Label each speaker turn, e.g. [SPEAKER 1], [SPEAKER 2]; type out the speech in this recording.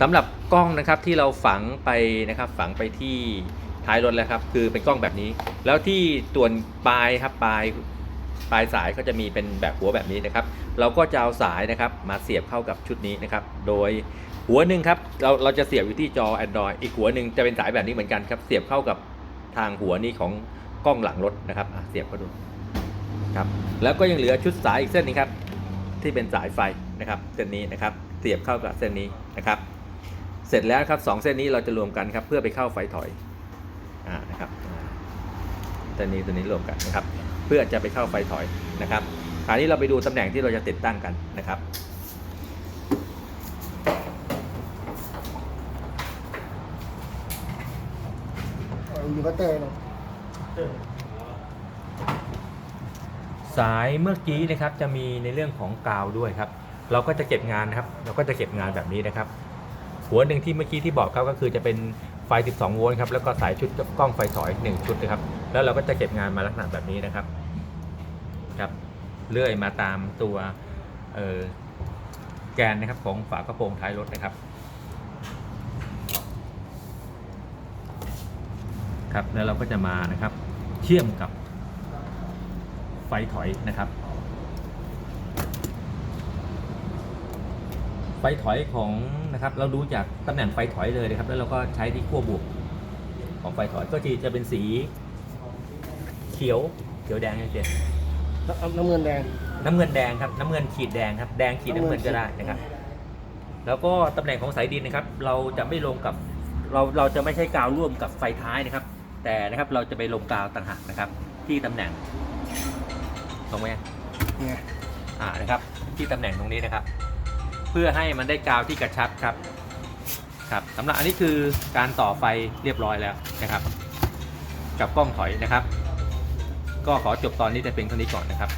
[SPEAKER 1] สำหรับกล้องนะครับที่เราฝังไปนะครับฝังไปที่ท้ายรถแล้วครับคือเป็นกล้องแบบนี้ แล้วที่ตัวนปลายครับปลายปลายสายก็จะมีเป็นแบบหัวแบบนี้นะครับ เราก็จะเอาสายนะครับมาเสียบเข้ากับชุดนี้นะครับ โดยหัวหนึ่งครับเราเราจะเสียบอยู่ที่จอ Android อีกหัวหนึ่งจะเป็นสายแบบนี้เหมือนกันครับ เสียบเข้ากับทางหัวนี้ของกล้องหลังรถนะครับเสียบเข้าดูครับแล้วก็ยังเหลือชุดสายอีกเส้นนึงครับที่เป็นสายไฟนะครับเส้นนี้นะครับ เสียบเข้ากับเส้นนี้นะครับ เสร็จแล้วครับสองเส้นนี้เราจะรวมกันครับเพื่อไปเข้าไฟถอยอ่านะครับอ่าเส้นนี้เส้นนี้รวมกันนะครับ เพื่อจะไปเข้าไฟถอยนะครับคราวนี้เราไปดูตำแหน่งที่เราจะติดตั้งกันนะครับ
[SPEAKER 2] อินเวอร์เตอร์เนาะ
[SPEAKER 1] สายเมื่อกี้นะครับจะมีในเรื่องของกาวด้วยครับ เราก็จะเก็บงานนะครับ เราก็จะเก็บงานแบบนี้นะครับ หัวหนึ่งที่เมื่อกี้ที่บอกครับก็คือจะเป็นไฟ 12 โวลต์ครับแล้วก็สายชุดกล้องไฟถอย 1 ชุดนะครับ แล้วเราก็จะเก็บงานมาลักษณะแบบนี้นะครับครับเลื่อยมาตามตัวแกนนะครับของฝากระโปรงท้ายรถนะครับครับแล้วเราก็จะมานะครับเชื่อมกับไฟถอยนะครับ ไฟถอยของนะครับ เราดูจากตำแหน่งไฟถอยเลยนะครับ แล้วเราก็ใช้ที่ขั้วบวกของไฟถอยก็จะจะเป็นสีเขียวเขียวแดงนะเจน
[SPEAKER 2] น้ำน้ำเงินแดง
[SPEAKER 1] น้ำเงินแดงครับ น้ำเงินขีดแดงครับ แดงขีดน้ำเงินก็ได้นะครับ แล้วก็ตำแหน่งของสายดินนะครับ เราจะไม่ลงกับ เราเราจะไม่ใช้กาวร่วมกับไฟท้ายนะครับ แต่นะครับเราจะไปลงกาวต่างหากนะครับ ที่ตำแหน่งตรงไหม
[SPEAKER 2] ไง
[SPEAKER 1] อ่านะครับ ที่ตำแหน่งตรงนี้นะครับ เพื่อให้มันได้กาวที่กระชับครับครับสำหรับอันนี้คือการต่อไฟเรียบร้อยแล้วนะครับ กับกล้องถอยนะครับ ก็ขอจบตอนนี้แต่เพียงเท่านี้ก่อนนะครับ